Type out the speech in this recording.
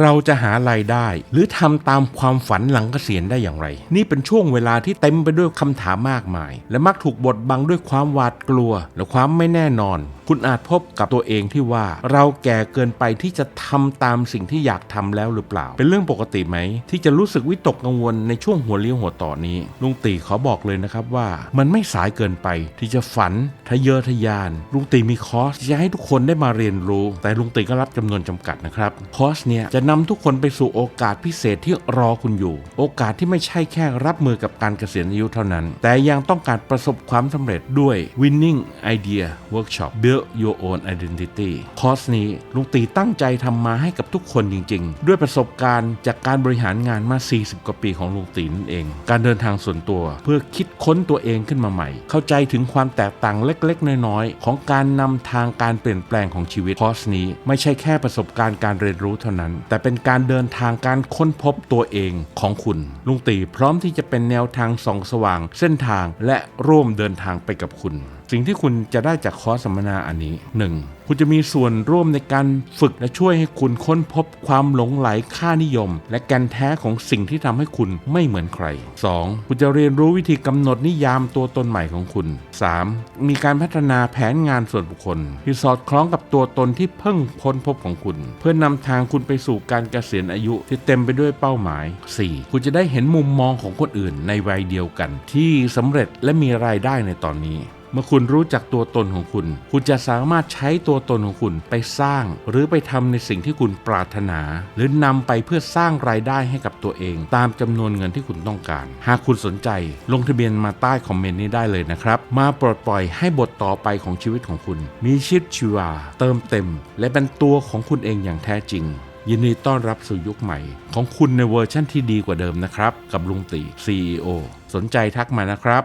เราจะหารายได้ หรือทำตามความฝันหลังเกษียณได้อย่างไร นี่เป็นช่วงเวลาที่เต็มไปด้วยคำถามมากมาย และมักถูกบดบังด้วยความหวาดกลัว และความไม่แน่นอน คุณอาจพบกับตัวเองที่ว่าเราแก่เกินไปที่จะทำตามสิ่งที่อยากทำแล้วหรือเปล่า เป็นเรื่องปกติไหม ที่จะรู้สึกวิตกกังวลในช่วงหัวเลี้ยวหัวต่อนี้ ลุงตีขอบอกเลยนะครับว่า มันไม่สายเกินไปที่จะฝันทะเยอทะยาน ลุงตีมีคอร์สจะให้ทุกคนได้มาเรียนรู้ แต่ลุงตีก็รับจำนวนจำกัดนะครับคอร์สเนี่ยจะนำทุกคนไปสู่โอกาสพิเศษที่รอคุณอยู่ โอกาสที่ไม่ใช่แค่รับมือกับการเกษียณอายุเท่านั้น แต่ยังต้องการประสบความสำเร็จด้วย Winning Idea Workshop Build Your Own Identity คอร์สนี้ลุงตีตั้งใจทำมาให้กับทุกคนจริง ๆ ด้วยประสบการณ์จากการบริหารงานมา 40 กว่าปีของลุงตีนั่นเอง การเดินทางส่วนตัวเพื่อคิดค้นตัวเองขึ้นมาใหม่ เข้าใจถึงความแตกต่างเล็กๆ น้อยๆ ของการนำทางการเปลี่ยนแปลงของชีวิตคอร์สนี้ ไม่ใช่แค่ประสบการณ์การเรียนรู้เท่านั้น แต่เป็นการเดินทางการค้นพบตัวเองของคุณลุงตีพร้อมที่จะเป็นแนวทางส่องสว่าง เส้นทางและร่วมเดินทางไปกับคุณ สิ่งที่คุณจะได้จากคอร์สสัมมนาอันนี้ 1. คุณจะมีส่วนร่วมในการฝึกและช่วยให้คุณค้นพบความหลงไหลค่านิยม และแกนแท้ของสิ่งที่ทำให้คุณไม่เหมือนใคร 2. คุณจะเรียนรู้วิธีกำหนดนิยามตัวตนใหม่ของคุณ 3. มีการพัฒนาแผนงานส่วนบุคคล ที่สอดคล้องกับตัวตนที่เพิ่งพ้นพบของคุณ เพื่อนำทางคุณไปสู่การเกษียณอายุที่เต็มไปด้วยเป้าหมาย 4. คุณจะได้เห็นมุมมองของคนอื่นในวัยเดียวกัน ที่สำเร็จและมีรายได้ในตอนนี้ เมื่อคุณรู้จักตัวตนของคุณ คุณจะสามารถใช้ตัวตนของคุณไปสร้าง หรือไปทำในสิ่งที่คุณปรารถนา หรือนำไปเพื่อสร้างรายได้ให้กับตัวเอง ตามจำนวนเงินที่คุณต้องการ หากคุณสนใจ ลงทะเบียนมาใต้คอมเมนต์นี้ได้เลยนะครับ มาปลดปล่อยให้บทต่อไปของชีวิตของคุณ มีชีวิตชีวา เติมเต็ม และเป็นตัวของคุณเองอย่างแท้จริงยินดีต้อนรับสู่ยุคใหม่ ของคุณในเวอร์ชั่นที่ดีกว่าเดิมนะครับ กับลุงตี CEO สนใจทักมานะครับ